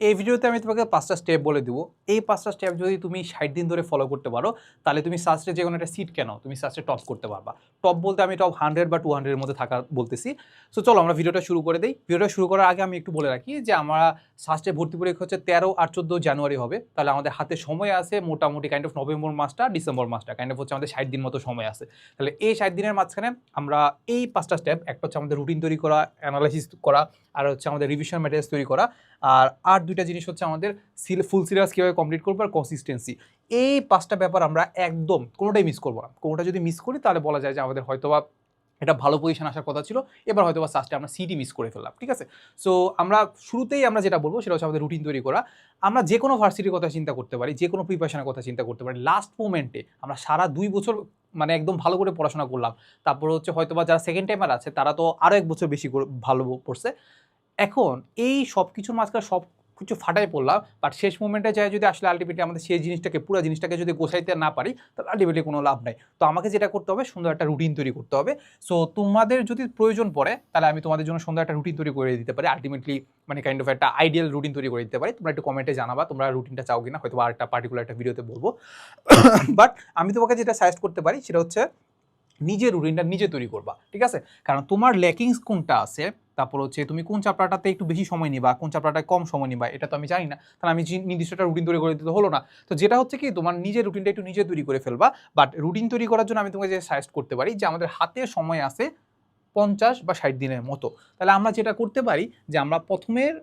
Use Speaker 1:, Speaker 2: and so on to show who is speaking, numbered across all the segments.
Speaker 1: এই ভিডিওতে আমি তোমাকে পাঁচটা স্টেপ বলে দিব। এই পাঁচটা স্টেপ যদি তুমি ষাট দিন ধরে ফলো করতে পারো, তাহলে তুমি সার্চে যে কোনো একটা সিট কেন, তুমি সার্চে টপ করতে পারবা। টপ বলতে আমি টপ হান্ড্রেড বা টু হান্ড্রেডের মধ্যে থাকা বলতেছি। সো চলো আমরা ভিডিওটা শুরু করে দিই। ভিডিওটা শুরু করার আগে আমি একটু বলে রাখি যে আমরা সার্চে ভর্তি পরীক্ষা হচ্ছে তেরো আর চোদ্দ জানুয়ারি হবে। তাহলে আমাদের হাতে সময় আছে মোটামুটি কাইন্ড অফ নভেম্বর মাসটা ডিসেম্বর মাসটা কাইন্ড অফ হচ্ছে আমাদের ষাট দিন মতো সময় আছে। তাহলে এই ষাট দিনের মাঝখানে আমরা এই পাঁচটা স্টেপ একটা হচ্ছে আমাদের রুটিন তৈরি করা অ্যানালাইসিস করা, আর হচ্ছে আমাদের রিভিশন ম্যাটেরিয়ালস তৈরি করা। আর আর দুইটা জিনিস হচ্ছে আমাদের সিল, ফুল সিলেবাস কীভাবে কমপ্লিট করব আর কনসিস্টেন্সি এই পাঁচটা ব্যাপার আমরা একদম কোনোটাই মিস করব না। কোনোটা যদি মিস করি, তাহলে বলা যায় যে আমাদের হয়তোবা এটা ভালো পজিশন আসার কথা ছিল। এবার হয়তো বা সাস্টে আমরা সিটি মিস করে ফেললাম, ঠিক আছে? সো আমরা শুরুতেই আমরা যেটা বলব, সেটা হচ্ছে আমাদের রুটিন তৈরি করা। আমরা যে কোনো ভার্সিটির কথা চিন্তা করতে পারি, যে কোনো প্রিপারেশনের কথা চিন্তা করতে পারি। লাস্ট মোমেন্টে আমরা সারা দুই বছর মানে একদম ভালো করে পড়াশোনা করলাম। তারপর হচ্ছে হয়তো বা যারা সেকেন্ড টাইমার আছে, তারা তো আরও এক বছর বেশি করে ভালো পড়ছে। এখন এই সব কিছুর মাঝখানে সব কিছু ফাটাই পড়লাম বাট শেষ মোমেন্টে যায় যদি আসলে আলটিমেটলি আমাদের সেই জিনিসটাকে, পুরো জিনিসটাকে যদি গোছাইতে না পারি, তাহলে আলটিমেটলি কোনো লাভ নাই। তো আমাকে যেটা করতে হবে, সুন্দর একটা রুটিন তৈরি করতে হবে। সো তোমাদের যদি প্রয়োজন পড়ে, তাহলে আমি তোমাদের জন্য সুন্দর একটা রুটিন তৈরি করে দিতে পারি। আলটিমেটলি মানে কাইন্ড অফ একটা আইডিয়াল রুটিন তৈরি করে দিতে পারি। তোমরা একটু কমেন্টে জানাবা, তোমরা রুটিনটা চাও কিনা, হয়তো আর একটা পার্টিকুলার একটা ভিডিওতে বলব। বাট আমি তোমাকে যেটা সাজেস্ট করতে পারি, সেটা হচ্ছে নিজের রুটিনটা নিজে তৈরি করবা, ঠিক আছে? কারণ তোমার ল্যাকিংস কোনটা আছে তারপর হচ্ছে তুমি কোন চাপড়াটাতে একটু বেশি সময় নিবা, কোন চাপড়াটায় কম সময় নিবা, এটা তো আমি জানি না। তাহলে আমি যে নির্দিষ্ট একটা রুটিন তৈরি করে দিতে হলো না। তো যেটা হচ্ছে কি, তোমার নিজের রুটিনটা একটু নিজে তৈরি করে ফেলবা। বাট রুটিন তৈরি করার জন্য আমি তোমাকে যে সাজেস্ট করতে পারি, যে আমাদের হাতে সময় আছে পঞ্চাশ বা ষাট দিনের মতো। তাহলে আমরা যেটা করতে পারি, যে আমরা প্রথমের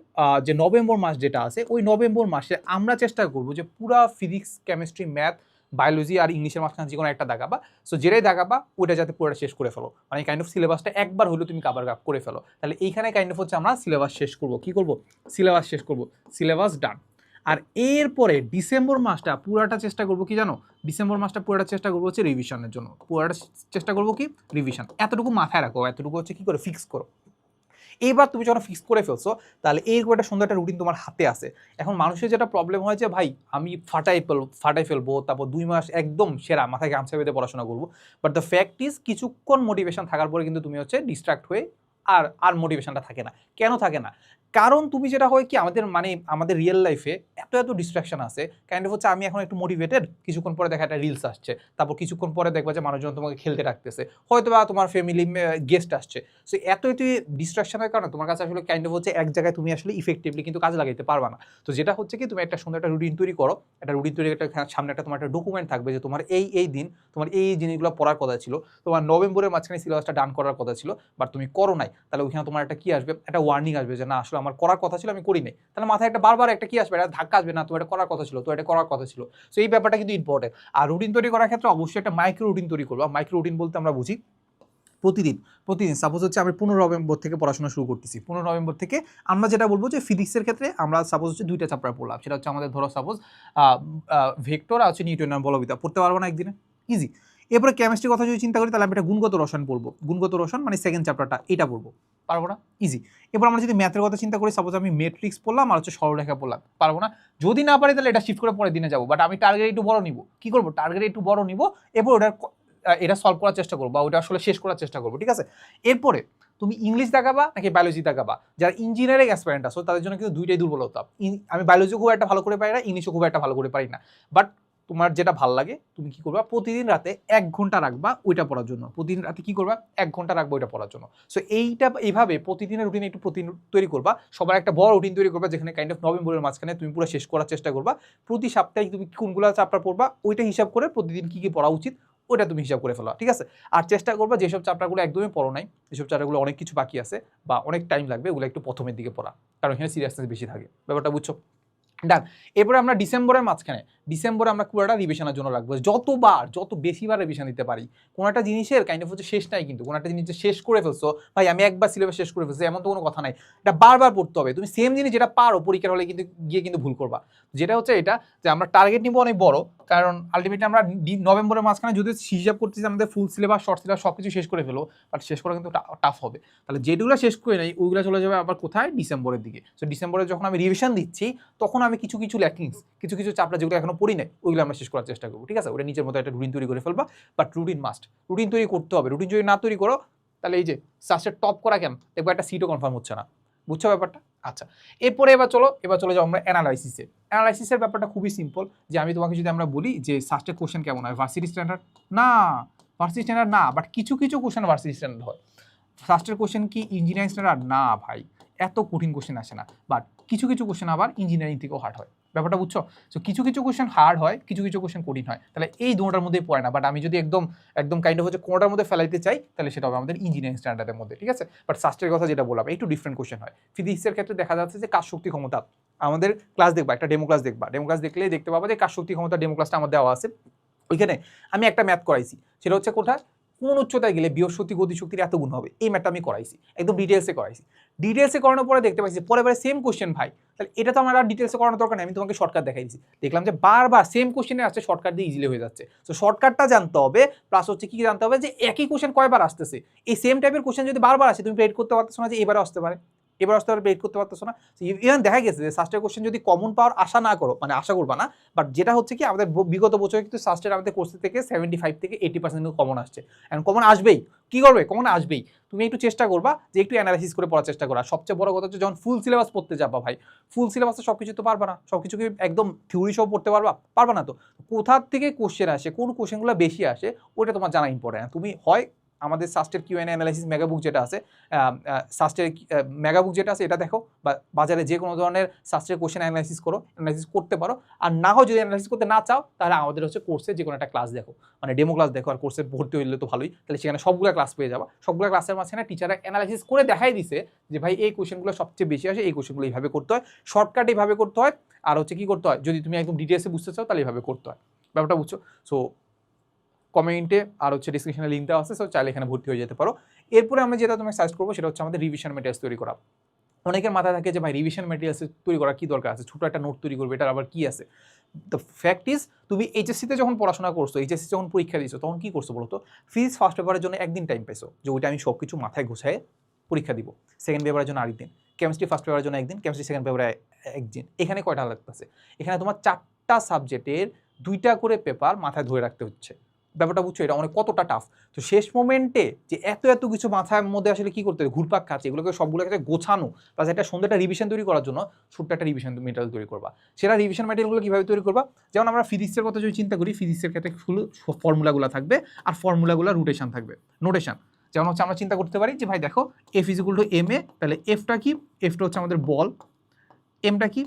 Speaker 1: যে নভেম্বর মাস যেটা আছে, ওই নভেম্বর মাসে আমরা চেষ্টা করব যে পুরা ফিজিক্স কেমিস্ট্রি ম্যাথ বায়োলজি আর ইংলিশের মাঝখানে যে কোনো একটা দাগাবা সো যেটাই দাগাবা ওইটা যাতে পুরোটা শেষ করে ফেলো। মানে কাইন্ড অফ সিলেবাসটা একবার হলেও তুমি কাবার কাপ করে ফেলো। তাহলে এইখানে কাইন্ড অফ হচ্ছে আমরা সিলেবাস শেষ করব। কি করব? সিলেবাস শেষ করব। সিলেবাস ডান আর এরপরে ডিসেম্বর মাসটা পুরাটা চেষ্টা করব কি জানো? ডিসেম্বর মাসটা পুরাটা চেষ্টা করব হচ্ছে রিভিশনের জন্য। পুরাটা চেষ্টা করব কি? রিভিশন এতটুকু মাথায় রাখো, এতটুকু হচ্ছে কি করে? ফিক্স করো। এইবার তুমি যখন ফিক্স করে ফেলছো, তাহলে এইরকম একটা সুন্দর একটা রুটিন তোমার হাতে আছে। এখন মানুষের যেটা প্রবলেম হয় যে, ভাই, আমি ফাটাই ফেল, ফাটাই ফেলব, তারপর দুই মাস একদম সেরা, মাথায় গামছা বেঁধে পড়াশোনা করব। বাট দ্য ফ্যাক্ট ইজ কিছুক্ষণ মোটিভেশন থাকার পরে কিন্তু তুমি হচ্ছে ডিস্ট্রাক্ট হয়ে আর আর মোটিভেশনটা থাকে না। কেন থাকে না? কারণ তুমি যেটা হয় কি, আমাদের মানে আমাদের রিয়েল লাইফে এত এত ডিস্ট্রাকশন আছে কাইন্ড অফ হচ্ছে আমি এখন একটু মোটিভেটেড কিছুক্ষণ পরে দেখা একটা রিলস আসছে, তারপর কিছুক্ষণ পরে দেখবা যে মানুষজন তোমাকে খেলতে রাখতেছে হয়তো বা তোমার ফ্যামিলি গেস্ট আসছে সো এত এত ডিস্ট্রাকশনের কারণে তোমার কাছে আসলে কাইন্ড অফ হচ্ছে এক জায়গায় তুমি আসলে ইফেক্টিভলি কিন্তু কাজে লাগাইতে পারবা না, তো যেটা হচ্ছে কি, তুমি একটা সুন্দর একটা রুটিন তৈরি করো, একটা রুটিন তৈরি একটা সামনে একটা তোমার একটা ডকুমেন্ট থাকবে যে তোমার এই এই দিন তোমার এই জিনিসগুলো পড়ার কথা ছিল, তোমার নভেম্বরের মাঝখানে সিলেবাসটা ডান করার কথা ছিল বাট তুমি করো নাই, তাহলে ওইখানে তোমার একটা কি আসবে, একটা ওয়ার্নিং আসবে যে না, আসলে আমার করার কথা ছিল, আমি করি নাই তাহলে মাথায় একটা বারবার একটা কি আসবে? একটা ধাক্কা আসবে, না, তো এটা করার কথা ছিল, তো এটা করার কথা ছিল। সো এই ব্যাপারটা কিন্তু ইম্পর্টেন্ট আর রুটিন তৈরি করার ক্ষেত্রে অবশ্যই একটা মাইক্রো রুটিন তৈরি করব। মাইক্রো রুটিন বলতে আমরা বুঝি প্রতিদিন প্রতিদিন। সাপোজ হচ্ছে আমি পনেরো নভেম্বর থেকে পড়াশোনা শুরু করতেছি। পনেরো নভেম্বর থেকে আমরা যেটা বলব যে ফিজিক্সের ক্ষেত্রে আমরা সাপোজ হচ্ছে দুইটা চ্যাপ্টার পড়লাম। সেটা হচ্ছে আমাদের ধরো সাপোজ ভেক্টর আর হচ্ছে নিউটনের বলবিতা। পড়তে পারব না একদিনে? ইজি এরপরে কেমিস্ট্রির কথা যদি চিন্তা করি তাহলে আমি একটা গুণগত রসায়ন পড়ব। গুণগত রসায়ন মানে সেকেন্ড চ্যাপ্টারটা এটা পড়ব। পারব না? ইজি এবার আমরা যদি ম্যাথের কথা চিন্তা করি সাপোজ আমি মেট্রিক্স পড়লাম আর হচ্ছে সরলরেখা পড়লাম। পারব না? যদি না পারি তাহলে এটা শিফট করে পরের দিনে যাব। বাট আমি টার্গেট একটু বড় নিব। কি করব? টার্গেট একটু বড় নিব। এরপর ওটার এটা সলভ করার চেষ্টা করব বা ওটা আসলে শেষ করার চেষ্টা করব ঠিক আছে? এরপরে তুমি ইংলিশ দেখাবা নাকি বায়োলজি দেখাবা? যারা ইঞ্জিনিয়ারিং অ্যাসপারেন্ট আসো তাদের জন্য কিন্তু দুইটাই দুর্বলতা। আমি বায়োলজি খুব একটা ভালো করে পারি না ইংলিশও খুব একটা ভালো করে পারি না। বাট তোমার যেটা ভালো লাগে, তুমি কি করবা? প্রতিদিন রাতে এক ঘণ্টা রাখবা ওইটা পড়ার জন্য। প্রতিদিন রাতে কি করবা? এক ঘণ্টা রাখবা ওইটা পড়ার জন্য। সো এইটা এইভাবে প্রতিদিনের রুটিন একটু প্রতিদিন তৈরি করবা। সবার একটা বড় রুটিন তৈরি করবা, যেখানে কাইন্ড অফ নভেম্বরের মাঝখানে তুমি পুরো শেষ করার চেষ্টা করবা। প্রতি সপ্তাহে তুমি কোনগুলো চাপটা পড়বা, ওইটা হিসাব করে প্রতিদিন কি কি পড়া উচিত, ওইটা তুমি হিসাব করে ফেলো, ঠিক আছে? আর চেষ্টা করবা যেসব চাপটাগুলো একদমই পড়ো নাই, যেসব চাপটাগুলো অনেক কিছু বাকি আছে বা অনেক টাইম লাগবে ওগুলো একটু প্রথমের দিকে পড়া। কারণ এখানে সিরিয়াসনেস বেশি থাকে। ব্যাপারটা বুঝছ? ডান এরপরে আমরা ডিসেম্বরের মাঝখানে ডিসেম্বরে আমরা পুরোটা রিভিশনের জন্য রাখব। যতবার, যত বেশিবার রিভিশন দিতে পারি, কোনো একটা জিনিসের কাইন্ড অফ হচ্ছে শেষ নাই কিন্তু, কোনো একটা জিনিস শেষ করে ফেলছো, ভাই আমি একবার সিলেবাস শেষ করে ফেলছি, এমন তো কোনো কথা নাই। এটা বারবার পড়তে হবে। তুমি সেম জিনিস যেটা পারো, পরীক্ষার হলে কিন্তু গিয়ে কিন্তু ভুল করবা। যেটা হচ্ছে এটা যে আমরা টার্গেট নিব অনেক বড়, কারণ আলটিমেটলি আমরা নভেম্বরের মাঝখানে যদি হিসাব করতেছি আমাদের ফুল সিলেবাস শর্ট সিলেবাস সব কিছু শেষ করে ফেলো বাট শেষ করা কিন্তু টাফ হবে। তাহলে যেগুলো শেষ করে নেই, ওইগুলো চলে যাবে আবার কোথায়? ডিসেম্বরের দিকে। সো ডিসেম্বরে যখন আমি রিভিশন দিচ্ছি, তখন আমি কিছু কিছু ল্যাকিংস কিছু কিছু চাপটা যেগুলো এখনও পড়ি নাই, ওইগুলো আমরা শেষ করার চেষ্টা করব, ঠিক আছে? ওটা নিজের মতো একটা রুটিন তৈরি করে ফেলবা বাট রুটিন মাস্ট রুটিন তৈরি করতে হবে রুটিন যদি না তৈরি করো, তাহলে এই যে সার্চের টপ করা কেন? দেখব একটা সিটও কনফার্ম হচ্ছে না, বুঝছ ব্যাপারটা? আচ্ছা এরপরে এবার চলো, এবার চলে যাও আমরা অ্যানালাইসিসে অ্যানালাইসিসের ব্যাপারটা খুবই সিম্পল যে আমি তোমাকে যদি আমরা বলি যে সাস্টের কোশ্চেন কেমন হয় ভার্সিটি স্ট্যান্ডার্ড না ভার্সিটি স্ট্যান্ডার্ড না বাট কিছু কিছু কোশ্চেন ভার্সিটি স্ট্যান্ডার্ড হয়। ফার্স্টের কোশ্চেন কি ইঞ্জিনিয়ারিং স্ট্যান্ডার্ড না, ভাই, এত কঠিন কোশ্চেন আসে না বাট কিছু কিছু কোশ্চেন আবার ইঞ্জিনিয়ারিং থেকেও হার্ড হয়। ব্যাপারটা বুঝছ? তো কিছু কিছু কোশ্চেন হার্ড হয়, কিছু কিছু কোশ্চেন কঠিন হয়। তাহলে এই দুটার মধ্যে পড়ে না। বাট আমি যদি একদম একদম কাইন্ড অফ হচ্ছে কোনোটার মধ্যে ফেলাইতে চাই, তাহলে সেটা হবে আমাদের ইঞ্জিনিয়ারিং স্ট্যান্ডার্ডের মধ্যে, ঠিক আছে? বাট সাস্টের কথা যেটা বললাম, একটু ডিফারেন্ট কোশ্চেন হয়। ফিজিক্সের ক্ষেত্রে দেখা যাচ্ছে যে কাজ শক্তি ক্ষমতা, আমাদের ক্লাস দেখবা, একটা ডেমো ক্লাস দেখবা। ডেমো ক্লাস দেখলেই দেখতে পাবা যে কাজ শক্তি ক্ষমতা ডেমো ক্লাসটা আমার দেওয়া আছে। ওইখানে আমি একটা ম্যাথ করাইছি। সেটা হচ্ছে কোথায়? কোন উচ্চতায় গেলে বৃহস্পতি গতি শক্তির এত গুণ হবে? এই ম্যাটটা আমি করাইছি, একদম ডিটেলসে করাইছি। ডিটেলসে করানোর পরে দেখতে পাইছি পরে বারে সেম কোয়েশ্চেন ভাই, তাহলে এটা তো আমার আর ডিটেলসে করানোর দরকার নেই, আমি তোমাকে শর্টকাট দেখাই দিচ্ছি দেখলাম যে বারবার সেম কোশ্চেনে আসছে শর্টকাট দিয়ে ইজিলি হয়ে যাচ্ছে। তো শর্টকাটটা জানতে হবে প্লাস হচ্ছে কি জানতে হবে যে একই কোশ্চেন কয়বার আসতেছে? এই সেম টাইপের কোশ্চেন যদি বারবার আসে, তুমি প্রেড করতে পারতেছো না যে এবারে আসতে পারে। এবার আসতে পারবে প্রেড করতে পারতেছো না। ইভেন দেখা গেছে যে সাস্টের কোশ্চেন যদি কমন পাওয়ার আশা না করো মানে আশা করবা না বাট যেটা হচ্ছে কি আমাদের বিগত বছরে কিন্তু সাস্টের আমাদের কোর্স থেকে সেভেন্টি ফাইভ থেকে এইটি পার্সেন্ট কিন্তু কমন আসছে। এখন কমন আসবেই। কি করবে? কমন আসবেই। তুমি একটু চেষ্টা করবা যে একটু অ্যানালাইসিস করে পড়ার চেষ্টা করা সবচেয়ে বড় কথা হচ্ছে যখন ফুল সিলেবাস পড়তে যাবা ভাই ফুল সিলেবাসে সব কিছু তো পারবা না। সব কিছু কি একদম থিওরি সব পড়তে পারবা? পারবা না তো। কোথা থেকে কোশ্চেন আসে? কোন কোশ্চেনগুলো বেশি আসে? ওটা তোমার জানা ইম্পর্টেন্ট তুমি হয় আমাদের সাস্টের কিউ এন অ্যানালাইসিস মেগাবুক যেটা আছে সাস্টের মেগাবুক যেটা আছে এটা দেখো, বা বাজারে যে কোনো ধরনের সাস্টের কোশ্চেন অ্যানালাইসিস করো অ্যানালাইসিস করতে পারো। আর না হয় যদি অ্যানালাইসিস করতে না চাও, তাহলে আমাদের হচ্ছে কোর্সে যে কোনো একটা ক্লাস দেখো। মানে ডেমো ক্লাস দেখো, আর কোর্সে ভর্তি হইলে তো ভালোই। তাহলে সেখানে সবগুলো ক্লাস পেয়ে যাবা। সবগুলো ক্লাসের মাঝখানে টিচাররা অ্যানালাইসিস করে দেখাই দিছে যে ভাই এই কোশ্চেনগুলো সবচেয়ে বেশি আসে, এই কোশ্চেনগুলো এইভাবে করতে হয়। শর্টকাট এইভাবে করতে হয়। আর হচ্ছে কী করতে হয়? যদি তুমি একদম ডিটেলসে বুঝতে চাও, তাহলে এইভাবে করতে হয়। ব্যাপারটা বুঝছ? সো কমেন্টে আর হচ্ছে ডিসক্রিপশনে লিঙ্ক দেওয়া আছে সো চাইলে এখানে ভর্তি হয়ে যেতে পারো। এরপরে আমরা যেটা তোমাকে সাজেস্ট করব, সেটা হচ্ছে আমাদের রিভিশন মেটেরিয়ালস তৈরি করা। অনেকের মাথায় থাকে যে, ভাই রিভিশন মেটেরিয়ালস তৈরি করা কী দরকার আছে? ছোটো একটা নোট তৈরি করবে, এটার আবার কি আছে? দ্য ফ্যাক্ট ইজ তুমি এইচএসসিতে যখন পড়াশোনা করছ এইচএসসি যখন পরীক্ষা দিয়েছ তখন কী করছ বলো তো ফিজিক্স ফার্স্ট পেপারের জন্য একদিন টাইম পেয়েছ যে ওইটা আমি সব কিছু মাথায় গুছায় পরীক্ষা দিব। সেকেন্ড পেপারের জন্য আরেকদিন। কেমিস্ট্রি ফার্স্ট পেপারের জন্য একদিন কেমিস্ট্রি সেকেন্ড পেপারে একদিন। এখানে কয়টা লাগতেছে? এখানে তোমার চারটা সাবজেক্টের দুইটা করে পেপার মাথায় ধরে রাখতে হচ্ছে। ব্যাপারটা বুঝছ? এটা অনেক কতটা টাফ তো শেষ মোমেন্টে যে এত এত কিছু মাথার মধ্যে আসলে কি করতে হবে? ঘুরপাক খাচ্ছে, এগুলোকে সবগুলো সবগুলোকে গোছানো প্লাস একটা সুন্দর একটা রিভিশন তৈরি করার জন্য ছোট্ট একটা রিভিশন মেটেরিয়াল তৈরি করবা। সেটা রিভিশন মেটেরিয়ালগুলো কীভাবে তৈরি করবা? যেমন আমরা ফিজিক্সের কথা যদি চিন্তা করি ফিজিক্সের ক্ষেত্রে ফুল ফর্মুলাগুলো থাকবে আর ফর্মুলাগুলো রোটেশন থাকবে নোটেশন যেমন হচ্ছে আমরা চিন্তা করতে পারি যে, ভাই দেখো F is equal to M A, তাহলে এফটা কি? এফটা হচ্ছে আমাদের বল এমটা কি?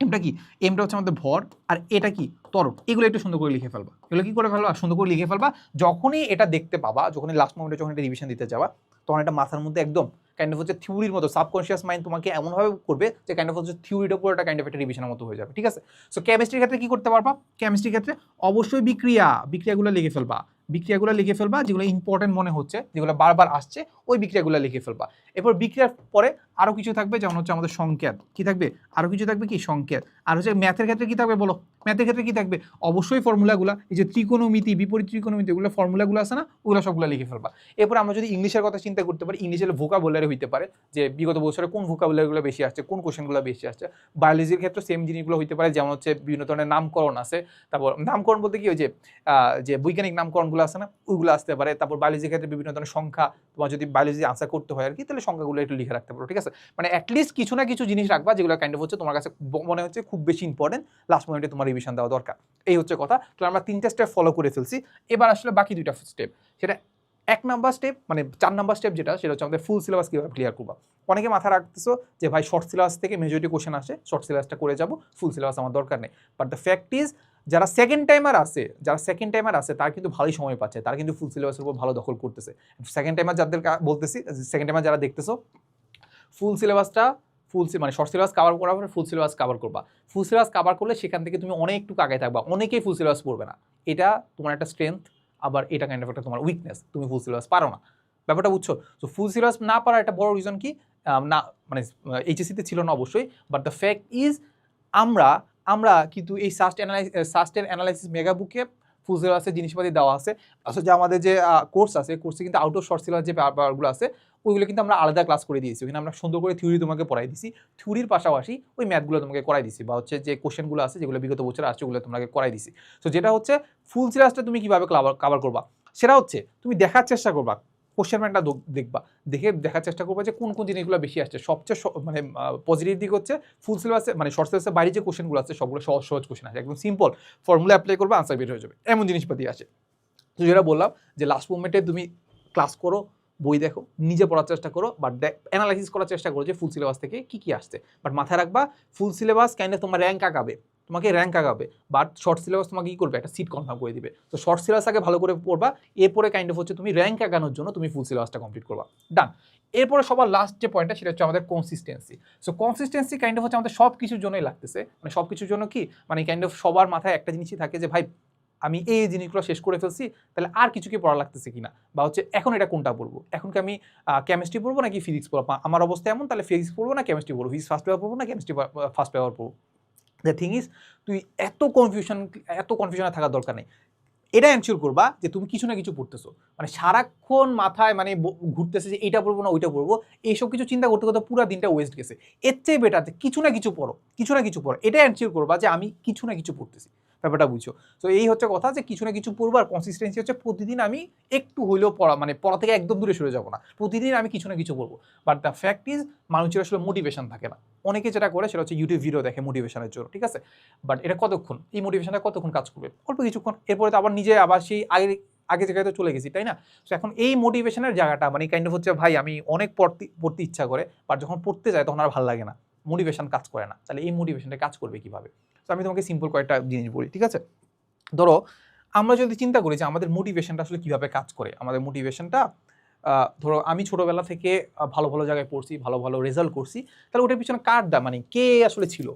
Speaker 1: এমটা কি? এমটা হচ্ছে আমাদের ভর, আর এটা কি? তরল এগুলো একটু সুন্দর করে লিখে ফেলবা। এগুলো কি করে ফেলবা? সুন্দর করে লিখে ফেলবা। যখনই এটা দেখতে পাবা, যখনই লাস্ট মোমেন্টে যখন এটা রিভিশন দিতে যাবা, তখন এটা মাথার মধ্যে একদম কাইন্ড অফ হচ্ছে থিওরির মতো সাবকনশিয়াস মাইন্ড তোমাকে এমনভাবে করবে যে কাইন্ড অফ হচ্ছে থিওরিটা একটা কাইন্ড অফ একটা রিভিশনের মতো হয়ে যাবে, ঠিক আছে? সো কেমিস্ট্রির ক্ষেত্রে কি করতে পারবা? কেমিস্ট্রির ক্ষেত্রে অবশ্যই বিক্রিয়া, বিক্রিয়াগুলো লিখে ফেলবা। বিক্রিয়াগুলো লিখে ফেলবা যেগুলো ইম্পর্টেন্ট মনে হচ্ছে, যেগুলো বারবার আসছে, ওই বিক্রিয়াগুলো লিখে ফেলবা। এরপর বিক্রিয়ার পরে আরও কিছু থাকবে, যেমন হচ্ছে আমাদের সংকেত। কি থাকবে? আরও কিছু থাকবে কি? সংকেত। আর হচ্ছে ম্যাথের ক্ষেত্রে কি থাকবে বলো? ম্যাথের ক্ষেত্রে কি থাকবে? অবশ্যই ফর্মুলাগুলো এই যে ত্রিকোণমিতি বিপরীত ত্রিকোণমিতি ওগুলো ফর্মুলাগুলো আছে না? ওগুলো সবগুলো লিখে ফেলবা। এরপর আমরা যদি ইংলিশের কথা চিন্তা করতে পারি, ইংলিশের ভোকাবুলারি হইতে পারে যে বিগত বছরে কোন ভোকাবুলারিগুলো বেশি আসছে, কোন কোশ্চেনগুলো বেশি আসছে। বায়োলজির ক্ষেত্রে সেম জিনিসগুলো হইতে পারে, যেমন হচ্ছে বিভিন্ন ধরনের নামকরণ আছে। তারপর নামকরণ বলতে কি ওই যে যে বৈজ্ঞানিক নামকরণগুলো আছে না, ওইগুলো আসতে পারে। তারপর বায়োলজির ক্ষেত্রে বিভিন্ন ধরনের সংখ্যা, তোমার যদি বায়োলজি আনসার করতে হয় আর কি, তাহলে সংখ্যাগুলো একটু লিখে রাখতে পারো, ঠিক আছে? মানে অ্যাটলিস্ট কিছু না কিছু জিনিস রাখবা, যেগুলো কাইন্ড অফ হচ্ছে তোমার কাছে মনে হচ্ছে খুব বেশি ইম্পর্টেন্ট লাস্ট মোমেন্টে তোমার রিভিশন দেওয়া দরকার। এই হচ্ছে কথা। তো আমরা তিনটা স্টেপ ফলো করে ফেলছি। এবার আসলে বাকি দুইটা স্টেপ সেটা এক নাম্বার স্টেপ মানে চার নাম্বার স্টেপ যেটা, সেটা হচ্ছে আমাদের ফুল সিলেবাস কীভাবে ক্লিয়ার করবা। অনেকে মাথা রাখতেছো যে, ভাই শর্ট সিলেবাস থেকে মেজরিটি কোশ্চেন আসে শর্ট সিলেবাসটা করে যাব ফুল সিলেবাস আমার দরকার নেই। বাট দ্য ফ্যাক্ট ইজ যারা সেকেন্ড টাইমার আছে, যারা সেকেন্ড টাইমার আছে, তার কিন্তু ভালোই সময় পাচ্ছে, তারা কিন্তু ফুল সিলেবাসের উপর ভালো দখল করতেছে। সেকেন্ড টাইমার যাদের বলতেছি সেকেন্ড টাইমার যারা দেখতেছো ফুল সিলেবাসটা ফুল মানে শর্ট সিলেবাস কভার করার পরে ফুল সিলেবাস কভার করবা। ফুল সিলেবাস কভার করলে সেখান থেকে তুমি অনেক অনেকটুকু আগে থাকবা, অনেকেই ফুল সিলেবাস পড়বে না। এটা তোমার একটা স্ট্রেংথ আবার এটা কাইন্ড অফ একটা তোমার উইকনেস তুমি ফুল সিলেবাস পারো না। ব্যাপারটা বুঝছ? তো ফুল সিলেবাস না পারা একটা বড় রিজন কি? না মানে এইচএসিতে ছিল না অবশ্যই বাট দ্য ফ্যাক্ট ইজ আমরা আমরা কিন্তু এই সাস্ট অ্যানালাইস সাস্টের অ্যানালাইসিস মেগা বুকে ফুল সিলেবাসের জিনিসপাতি দেওয়া আছে। আসলে যে আমাদের যে কোর্স আছে কোর্সে কিন্তু আউট অফ শর্ট সিলেবাস যে ব্যাপারগুলো আছে ওইগুলো কিন্তু আমরা আলাদা ক্লাস করে দিয়েছি। ওখানে আমরা সুন্দর করে থিওরি তোমাকে পড়াই দিছি। থিওরির পাশাপাশি ওই ম্যাথগুলো তোমাকে করাই দিছি বা হচ্ছে যে কোশ্চেনগুলো আছে, যেগুলো বিগত বছর আসছে, ওগুলো তোমাকে করাই দিছি। সো যেটা হচ্ছে ফুল সিলেবাসটা তুমি কীভাবে কভার করবা? সেটা হচ্ছে, তুমি দেখার চেষ্টা করবা কোশ্চেন ব্যাংকটা দেখবা। দেখে দেখার চেষ্টা করবা যে কোন কোন জিনিসগুলো বেশি আসছে। সবচেয়ে মানে পজিটিভ দিক হচ্ছে ফুল সিলেবাসে মানে শর্ট সিলেবাসের বাইরে যে কোশ্চেনগুলো আছে, সবগুলো সহজ সহজ কোশ্চেন আছে একদম সিম্পল ফর্মুলা অ্যাপ্লাই করবে আনসার বের হয়ে যাবে। এমন জিনিসপাতি আছে তো যেটা বললাম যে লাস্ট মুভমেন্টে তুমি ক্লাস করো বই দেখো, নিজে পড়ার চেষ্টা করো বাট অ্যানালাইসিস করার চেষ্টা করো যে ফুল সিলেবাস থেকে কি কি আসছে। বাট মাথায় রাখবা ফুল সিলেবাস কাইন্ডে তোমার র্যাঙ্ক আগাবে, তোমাকে র্যাঙ্ক আগাবে বাট শর্ট সিলেবাস তোমাকে কি করবে? একটা সিট কনফার্ম করে দিবে। তো শর্ট সিলেবাস আগে ভালো করে পড়বা, এরপরে কাইন্ড অফ হচ্ছে তুমি র্যাঙ্ক আগানোর জন্য তুমি ফুল সিলেবাসটা কমপ্লিট করবা। ডান এরপরে সবার লাস্ট যে পয়েন্টটা সেটা হচ্ছে আমাদের consistency so consistency kind of হচ্ছে আমাদের সব কিছুর জন্যই লাগতেছে। মানে সব কিছুর জন্য কি? মানে কাইন্ড অফ সবার মাথায় একটা জিনিসই থাকে যে, ভাই আমি এই জিনিসগুলো শেষ করে ফেলছি, তাহলে আর কিছু কি পড়া লাগতেছে কিনা? বা হচ্ছে এখন এটা কোনটা পড়ব? এখন কি আমি কেমিস্ট্রি পড়ব নাকি ফিজিক্স পড়ব? আমার অবস্থা এমন, তাহলে ফিজিক্স পড়ব না কেমিস্ট্রি পড়ব? ফিজিক্স ফার্স্ট পেপার পড়ব না কেমিস্ট্রি ফার্স্ট পেপার পড়ব? দ্য থিং ইজ তুই এত কনফিউশন এত কনফিউশনে থাকার দরকার নেই। এটা এনশিওর করবা যে তুমি কিছু না কিছু পড়তেছো। মানে সারাক্ষণ মাথায় মানে ঘুরতেছে যে এইটা পড়ব না, ওইটা পড়ব। এইসব কিছু চিন্তা করতে করতে পুরো দিনটা ওয়েস্ট গেছে। এর চেয়ে বেটার যে কিছু না কিছু পড়ো, কিছু না কিছু পড়ো। এটা এনশিওর করবা যে আমি কিছু না কিছু পড়তেছি। ব্যাপারটা বুঝছ তো এই হচ্ছে কথা যে কিছু না কিছু পড়ব আর কনসিস্টেন্সি হচ্ছে প্রতিদিন আমি একটু হইলেও পড়া মানে পড়া থেকে একদম দূরে সরে যাব না। প্রতিদিন আমি কিছু না কিছু পড়ব। বাট দ্য ফ্যাক্ট ইজ মানুষের আসলে মোটিভেশন থাকে না। অনেকে যেটা করে সেটা হচ্ছে ইউটিউব ভিডিও দেখে মোটিভেশনের জন্য, ঠিক আছে? বাট এটা কতক্ষণ? এই মোটিভেশনটা কতক্ষণ কাজ করবে? অল্প কিছুক্ষণ। এরপরে তো আবার নিজে আবার সেই আগে আগে জায়গায় তো চলে গেছি, তাই না? তো এখন এই মোটিভেশনের জায়গাটা মানে কাইন্ড অফ হচ্ছে ভাই আমি অনেক পড়তে পড়তে ইচ্ছা করে বাট যখন পড়তে যায় তখন আর ভালো লাগে না। মোটিভেশন কাজ করে না। তাহলে এই মোটিভেশনটা কাজ করবে কীভাবে? তো আমি তোমাকে সিম্পল কয়েকটা জিনিস বলি, ঠিক আছে? ধরো, আমরা যদি চিন্তা করি যে আমাদের মোটিভেশনটা আসলে কীভাবে কাজ করে, আমাদের মোটিভেশনটা ধরো আমি ছোটোবেলা থেকে ভালো ভালো জায়গায় পড়ছি, ভালো ভালো রেজাল্ট করছি, তাহলে ওটার পিছনে কার দা মানে কে আসলে ছিল?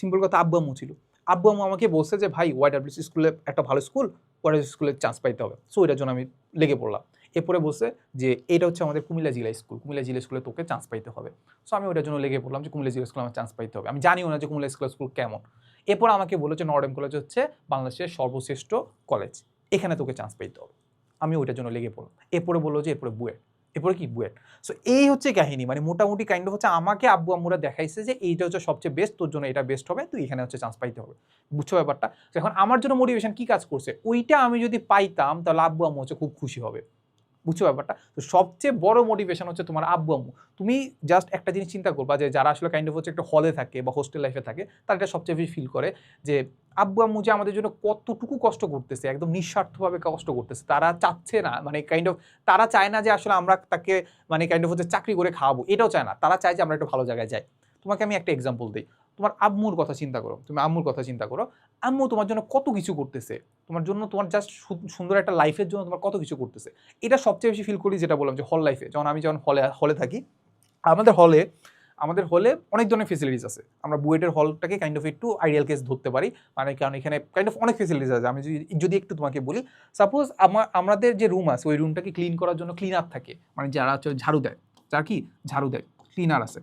Speaker 1: সিম্পল কথা, আব্বু আম্মু ছিল। আব্বু আম্মু আমাকে বলছে যে, ভাই ওয়াইডাব্লিউসি স্কুলে একটা ভালো স্কুল ওয়াইডাব্লিউসি স্কুলে চান্স পাইতে হবে। সো এটার জন্য আমি লেগে পড়লাম। এরপরে বলছে যে, এটা হচ্ছে আমাদের কুমিল্লা জিলা স্কুল কুমিল্লা জিলা স্কুলে তোকে চান্স পাইতে হবে। সো আমি ওটার জন্য লেগে পড়লাম যে, কুমিল্লা জিলা স্কুলে আমার চান্স পাইতে হবে। আমি জানিও না যে, কুমিল্লা স্কুল স্কুল কেমন। এরপর আমাকে বলল যে নর্ডেম কলেজ হচ্ছে বাংলাদেশের সর্বশ্রেষ্ঠ কলেজ। এখানে তোকে চান্স পাইতে হবে। আমি ওইটার জন্য লেগে পড়লাম। এরপরে বলল যে, এরপরে বুয়েট। এরপরে কি? বুয়েট। সো এই হচ্ছে কাহিনী। মানে মোটামুটি কাইন্ড হচ্ছে আমাকে আব্বু আম্মুরা দেখাইছে যে, এইটা হচ্ছে সবচেয়ে বেস্ট তোর জন্য এটা বেস্ট হবে, তুই এখানে হচ্ছে চান্স পাইতে হবে। বুঝছ ব্যাপারটা? এখন আমার জন্য মোটিভেশন কি কাজ করছে? ওইটা আমি যদি পাইতাম, তাহলে আব্বু আম্মু হচ্ছে খুব খুশি হবে। বুঝছ ব্যাপারটা? তো সবচেয়ে বড় মোটিভেশন হচ্ছে তোমার আব্বু, আম্মু। তুমি জাস্ট একটা জিনিস চিন্তা করবা যে যারা আসলে কাইন্ড অফ হচ্ছে একটা হলে থাকে বা হোস্টেল লাইফে থাকে, তারা এটা সবচেয়ে বেশি ফিল করে যে আব্বু, আম্মু যে আমাদের জন্য কতটুকু কষ্ট করতেছে, একদম নিঃস্বার্থভাবে কষ্ট করতেছে, তারা চাচ্ছে না মানে কাইন্ড অফ তারা চায় না যে আসলে আমরা তাকে মানে কাইন্ড অফ হচ্ছে চাকরি করে খাওয়াবো, এটাও চায় না। তারা চায় যে আমরা একটু ভালো জায়গায় যাই। তোমাকে আমি একটা এক্সাম্পল দিই। তোমার আম্মুর কথা চিন্তা করো, তুমি আম্মুর কথা চিন্তা করো। আম্মু তোমার জন্য কত কিছু করতেছে, তোমার জন্য তোমার জাস্ট সুন্দর একটা লাইফের জন্য তোমার কত কিছু করতেছে। এটা সবচেয়ে বেশি ফিল করি যেটা বললাম যে হল লাইফে যখন আমি যখন হলে হলে থাকি, আমাদের হলে আমাদের হলে অনেক ধরনের ফেসিলিটিস আছে। আমরা বুয়েটের হলটাকে কাইন্ড অফ একটু আইডিয়াল কেস ধরতে পারি। মানে কারণ এখানে কাইন্ড অফ অনেক ফেসিলিটিস আছে। আমি যদি যদি একটু তোমাকে বলি সাপোজ আমার আমাদের যে রুম আছে, ওই রুমটাকে ক্লিন করার জন্য ক্লিনার থাকে। মানে যারা হচ্ছে ঝাড়ু দেয়, যারা কি? ঝাড়ু দেয় ক্লিনার আছে।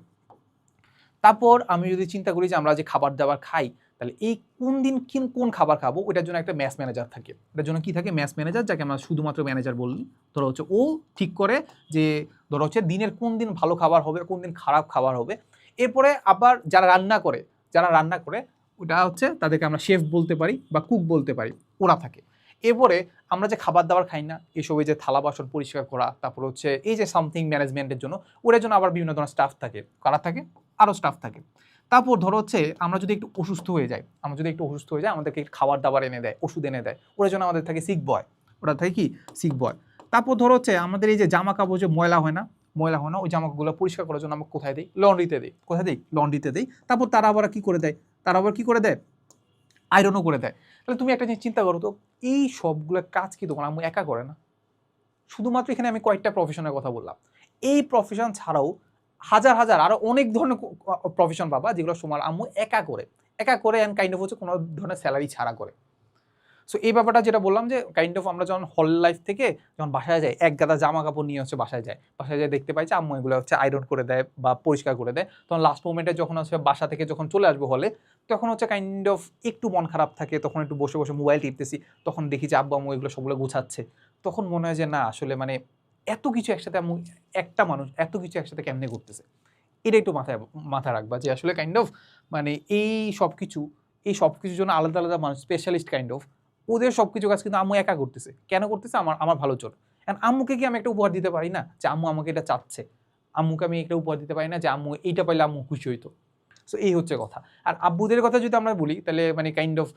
Speaker 1: তারপর আমি যদি চিন্তা করি যে আমরা যে খাবার দাবার খাই, তাহলে এই কোন দিন কিন কোন খাবার খাব ওটার জন্য একটা ম্যাথ ম্যানেজার থাকে। এটার জন্য কি থাকে? ম্যাথ ম্যানেজার যাকে আমরা শুধুমাত্র ম্যানেজার বলি। ধরো হচ্ছে ও ঠিক করে যে, ধরো হচ্ছে দিনের কোন দিন ভালো খাবার হবে, কোন দিন খারাপ খাবার হবে। এরপরে আবার যারা রান্না করে, যারা রান্না করে, ওটা হচ্ছে তাদেরকে আমরা শেফ বলতে পারি বা কুক বলতে পারি, ওরা থাকে। এরপরে আমরা যে খাবার দাবার খাই না, এসব যে থালা বাসন পরিষ্কার করা, তারপর হচ্ছে এই যে সামথিং ম্যানেজমেন্টের জন্য ওটার জন্য আবার বিভিন্ন ধরনের স্টাফ থাকে। কারা থাকে? আরও স্টাফ থাকে। তারপর ধরো হচ্ছে আমরা যদি একটু অসুস্থ হয়ে যাই, আমরা যদি একটু অসুস্থ হয়ে যাই, আমাদেরকে খাবার দাবার এনে দেয়, ওষুধ এনে দেয়। ওরা জন্য আমাদের থাকে সিক বয় ওটা থাকে কি সিক বয় তারপর ধরো হচ্ছে আমাদের এই যে জামা কাপড় যে ময়লা হয় না, ময়লা হয় না, ওই জামাগুলো পরিষ্কার করার জন্য আমরা কোথায় দিই? লন্ড্রিতে দিই। কোথায় দিই? লন্ড্রিতে দিই। তারপর তারা আবার কি করে দেয়? তারা আবার কি করে দেয়? আয়রনও করে দেয়। তাহলে তুমি একটা জিনিস চিন্তা করো তো, এই সবগুলো কাজ কি তোমার আম্মু একা করে না? শুধুমাত্র এখানে আমি কয়েকটা প্রফেশনের কথা বললাম। এই প্রফেশন ছাড়াও হাজার হাজার, আরও অনেক ধরনের প্রফেশন পাবা যেগুলো তোমার আম্মু একা করে একা করে অ্যান্ড কাইন্ড অফ হচ্ছে কোনো ধরনের স্যালারি ছাড়া করে। সো এই ব্যাপারটা যেটা বললাম যে কাইন্ড অফ আমরা যখন হল লাইফ থেকে যখন বাসায় যাই, এক গাদা জামা কাপড় নিয়ে হচ্ছে বাসায় যায় বাসায় যায় দেখতে পাই যে, আম্মু এগুলো হচ্ছে আয়রন করে দেয় বা পরিষ্কার করে দেয়। তখন লাস্ট মোমেন্টে যখন হচ্ছে বাসা থেকে যখন চলে আসব হলে তখন হচ্ছে কাইন্ড অফ একটু মন খারাপ থাকে, তখন একটু বসে বসে মোবাইল টিপতেছি, তখন দেখি যে, আব্বু, আম্মু এগুলো সবগুলো গুছাচ্ছে। তখন মনে হয় যে, না, আসলে মানে এত কিছু একসাথে একটা মানুষ এত কিছু একসাথে কেমনে করতেছে এটা একটু মাথায় মাথায় রাখবা যে আসলে কাইন্ড অফ মানে এই সব কিছু এই সব কিছুর জন্য আলাদা আলাদা মানুষ স্পেশালিস্ট কাইন্ড অফ ওদের সব কিছু কাজ কিন্তু আম্মু একা করতেছে। কেন করতেছে? আমার আমার ভালো জন্য এখন আম্মুকে কি আমি একটা উপহার দিতে পারি না? যে আম্মু আমাকে এটা চাচ্ছে। আম্মুকে আমি একটা উপহার দিতে পারি না যে আম্মু এইটা পাইলে আম্মু খুশি হইতো। সো এই হচ্ছে কথা। আর আব্বুদের কথা যদি আমরা বলি, তাহলে মানে কাইন্ড অফ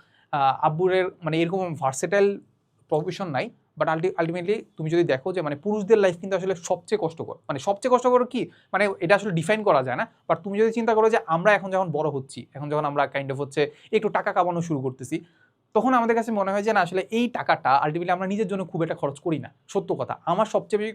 Speaker 1: আব্বুরের মানে এরকম ভার্সেটাইল প্রফেশন নাই। বাট আলটি আলটিমেটলি তুমি যদি দেখো যে মানে পুরুষদের লাইফ কিন্তু আসলে সবচেয়ে কষ্টকর। মানে সবচেয়ে কষ্টকর কি? মানে এটা আসলে ডিফাইন করা যায় না। বাট তুমি যদি চিন্তা করো যে, আমরা এখন যখন বড় হচ্ছি, এখন যখন আমরা কাইন্ড অফ হচ্ছে একটু টাকা কামানো শুরু করতেছি তখন আমাদের কাছে মনে হয় যে, না, আসলে এই টাকাটা আলটিমেটলি আমরা নিজের জন্য খুব একটা খরচ করি না। সত্য কথা। আমার সবচেয়ে বেশি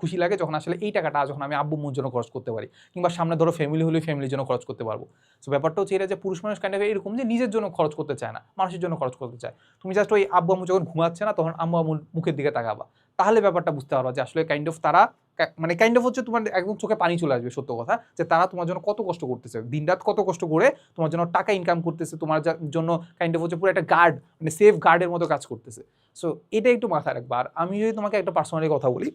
Speaker 1: খুশি লাগে যখন আসলে এই টাকাটা যখন আমি আব্বু মোর জন্য খরচ করতে পারি কিংবা সামনে ধরো ফ্যামিলি হলে ফ্যামিলির জন্য খরচ করতে পারব। সো ব্যাপারটা হচ্ছে এটা যে, পুরুষ মানুষ কাইন্ড এরকম যে, নিজের জন্য খরচ করতে চায় না, মানুষের জন্য খরচ করতে চায়। তুমি জাস্ট ওই আব্বু আম্মু যখন ঘুমাচ্ছে না, তখন আম্মু আম্মুর মুখের দিকে তাকাবা। তাহলে ব্যাপারটা বুঝতে পারবা যে আসলে কাইন্ড অফ তারা মানে কাইন্ড অফ হচ্ছে তোমার একদম চোখে পানি চলে আসবে, সত্য কথা, যে তারা তোমার জন্য কত কষ্ট করতেছে। দিনরাত কত কষ্ট করে তোমার জন্য টাকা ইনকাম করতেছে, তোমার জন্য কাইন্ড অফ হচ্ছে পুরো একটা গার্ড মানে সেফ গার্ডের মতো কাজ করতেছে। সো এটা একটু মাথায় রাখবা। আর আমি যদি তোমাকে একটা পার্সোনালি কথা বলি,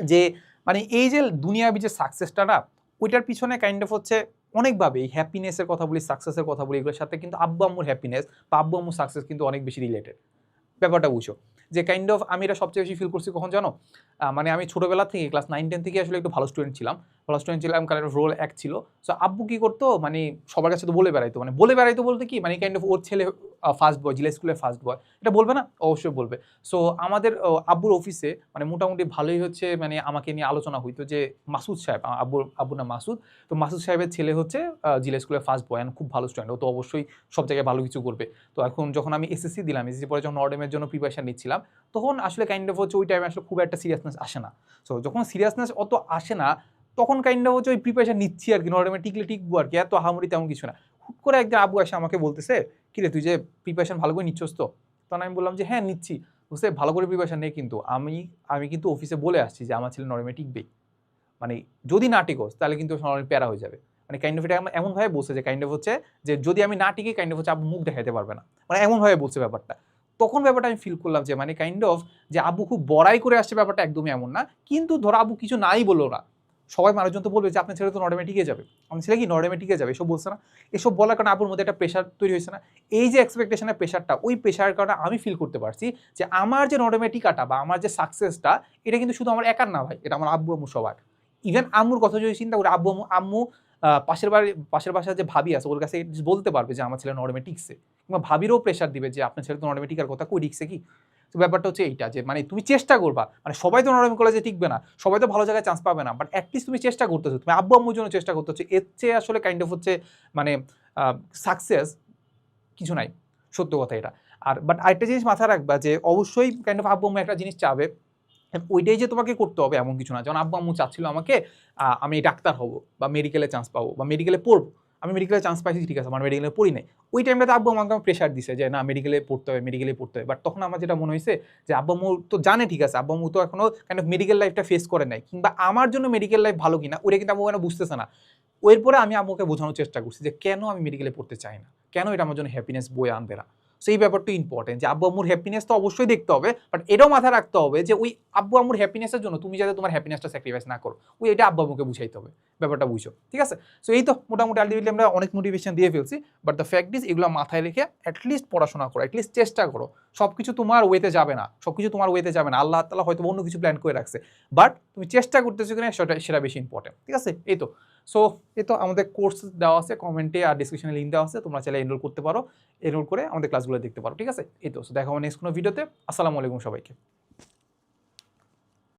Speaker 1: যে মানে এই যে দুনিয়াবি যে সাকসেসটা না, ওইটার পিছনে কাইন্ড অফ হচ্ছে অনেকভাবে এই হ্যাপিনেসের কথা বলি সাকসেসের কথা বলি, এগুলোর সাথে কিন্তু আব্বু আম্মুর হ্যাপিনেস বা আব্বু আম্মুর সাকসেস কিন্তু অনেক বেশি রিলেটেড ব্যাপারটা বুঝো। যে কাইন্ড অফ আমি এটা সবচেয়ে বেশি ফিল করছি কখন জানো? মানে আমি ছোটোবেলা থেকে ক্লাস নাইন টেন থেকে আসলে একটু ভালো স্টুডেন্ট ছিলাম। ভালো স্টুডেন্ট ছিলাম কারণ রোল এক ছিল। সো আব্বু কী করতো? মানে সবার কাছে তো বলে বেড়াইতো। মানে বলে বেড়াইতো বলতে কি? মানে কাইন্ড অফ ওর ছেলে ফার্স্ট বয় জিলা স্কুলের ফার্স্ট বয় এটা বলবে না? অবশ্যই বলবে। সো আমাদের আব্বুর অফিসে মানে মোটামুটি ভালোই হচ্ছে মানে আমাকে নিয়ে আলোচনা হইতো যে, মাসুদ সাহেব আব্বুর আব্বুর নাম মাসুদ। তো মাসুদ সাহেবের ছেলে হচ্ছে জিলা স্কুলের ফার্স্ট বয় খুব ভালো স্টুডেন্ট ও তো অবশ্যই সব জায়গায় ভালো কিছু করবে। তো এখন যখন আমি এসএসসি দিলাম এসএসসি পরে যখন নর্ডেমের জন্য প্রিপারেশান নিচ্ছিলাম, তখন আসলে কাইন্ড অফ হচ্ছে ওই টাইমে আসলে খুব একটা সিরিয়াসনেস আসে না। সো যখন সিরিয়াসনেস অত আসে না তখন কাইন্ড হচ্ছে ওই প্রিপারেশন নিচ্ছি আর কি। নর্ডেমে টিকলে টিকবো আর কি। এত হামরি তেমন কিছু না। হুট করে একদিন আবু এসে আমাকে বলতেছে কিরে তুই যে প্রিপারেশন ভালো করে নিচ্ছস তো? তখন আমি বললাম যে হ্যাঁ নিচ্ছি। বুঝতে ভালো করে প্রিপারেশন নেই কিন্তু। আমি আমি কিন্তু অফিসে বলে আসছি যে, আমার ছেলে নরমে টিকবেই। মানে যদি না টিকোস, তাহলে কিন্তু নরমে প্যারা হয়ে যাবে। মানে কাইন্ড অফ এটা এমনভাবে বলছে যে কাইন্ড অফ হচ্ছে যে, যদি আমি না টিকি কাইন্ড অফ হচ্ছে আবু মুখ দেখাতে পারবে না। মানে এমনভাবে বলছে ব্যাপারটা। তখন ব্যাপারটা আমি ফিল করলাম যে মানে কাইন্ড অফ যে আবু খুব বড়াই করে আসছে ব্যাপারটা একদমই এমন না। কিন্তু ধরো আবু কিছু নাই বলল না সবাই মানুষজন তো বলবে যে আপনার ছেলে তো নর্ডেমে টিকে যাবে। আমার ছেলে কি নর্ডেমে টিকে যাবে? এসব বলছে না। এসব বলার কারণে আব্বুর মধ্যে একটা প্রেশার তৈরি হয়েছে না। এই যে এক্সপেকটেশনের প্রেশারটা ওই প্রেশারের কারণে আমি ফিল করতে পারছি যে আমার যে নর্ডেমে টিকাটা বা আমার যে সাকসেসটা এটা কিন্তু শুধু আমার একার না ভাই, এটা আমার আব্বু আম্মু সবার। ইভেন আম্মুর কথা যদি চিন্তা করি, আব্বু আম্মু আম্মু পাশের বাড়ি, পাশের বাসায় যে ভাবি আছে, ওর কাছে বলতে পারবে যে আমার ছেলে নর্ডেমে টিকছে কিংবা ভাবিরও প্রেশার দিবে যে আপনার ছেলে তো নর্ডেমে টিকার কথা, কই টিকছে কি? তো ব্যাপারটা হচ্ছে এইটা যে মানে তুমি চেষ্টা করবা। মানে সবাই তো নরম কলেজে টিকবে না, সবাই তো ভালো জায়গায় চান্স পাবে না বাট অ্যাটলিস্ট তুমি চেষ্টা করতেছো। তুমি আব্বু আম্মুর জন্য চেষ্টা করতেছো এর চেয়ে আসলে কাইন্ড অফ হচ্ছে মানে সাকসেস কিছু নাই। সত্য কথা এটা। আর বাট আরেকটা জিনিস মাথায় রাখবা যে, অবশ্যই কাইন্ড অফ আব্বু আম্মু একটা জিনিস চাবে ওইটাই যে তোমাকে করতে হবে এমন কিছু না। যেমন আব্বু আম্মু চাচ্ছিল আমাকে আমি ডাক্তার হব, বা মেডিকেলে চান্স পাবো, বা মেডিকেলে পড়ব। আমি মেডিকেলে চান্স পাইছি, ঠিক আছে, আমার মেডিকেলে পড়ি নাই। ওই টাইমটাতে আব্বু আমাকে প্রেশার দিছে যে, না মেডিকেলে পড়তে হবে মেডিকেলে পড়তে হবে। বাট তখন আমার যেটা মনে হয়েছে যে, আব্বু তো জানে, ঠিক আছে, আব্বু তো এখনও কেন মেডিকেল লাইফটা ফেস করে নাই। কিংবা আমার জন্য মেডিকেল লাইফ ভালো কিনা ওরা কিন্তু আব্বু কেন বুঝতেছে না। এরপরে আমি আব্বুকে বোঝানোর চেষ্টা করছি যে, কেন আমি মেডিকেলে পড়তে চাই না? কেন এটা আমার জন্য হ্যাপিনেস বয়ে আনবে না? সেই ব্যাপারটা ইম্পর্টেন্ট যে আব্বু আম্মুর হ্যাপিনেস তো অবশ্যই দেখতে হবে বাট এটাও মাথায় রাখতে হবে যে ওই আব্বু আম্মুর হ্যাপিনেসের জন্য তুমি যাতে তোমার হ্যাপিনেসটা স্যাক্রিফাইস না করো, ওই এটা আব্বু আম্মুকে বুঝাইতে হবে, ব্যাপারটা বুঝো, ঠিক আছে? সো এই তো মোটামুটি আলটিমেটলি আমরা অনেক মোটিভেশন দিয়ে ফেলছি বাট দ্য ফ্যাক্ট ইজ এগুলো মাথায় রেখে অ্যাটলিস্ট পড়াশোনা করো অ্যাটলিস্ট চেষ্টা করো সব কিছু তোমার ওয়েতে যাবে না সব কিছু তোমার ওয়েতে যাবে না, আল্লাহ তালা হয়তো অন্য কিছু প্ল্যান করে রাখছে বাট তুমি চেষ্টা করতেছো কিনা সেটা সেটা বেশি ইম্পর্টেন্ট ঠিক আছে? এই তো সো এ তো আমাদের কোর্স দেওয়া আছে কমেন্টে আর ডিসক্রিপশনে লিঙ্ক দেওয়া আছে, তোমরা চাইলে এনরোল করতে পারো। এনরোল করে আমাদের ক্লাসগুলো দেখতে পারো, ঠিক আছে? এই তো দেখা হবে নেক্সট কোনো ভিডিওতে আসসালামু আলাইকুম সবাইকে।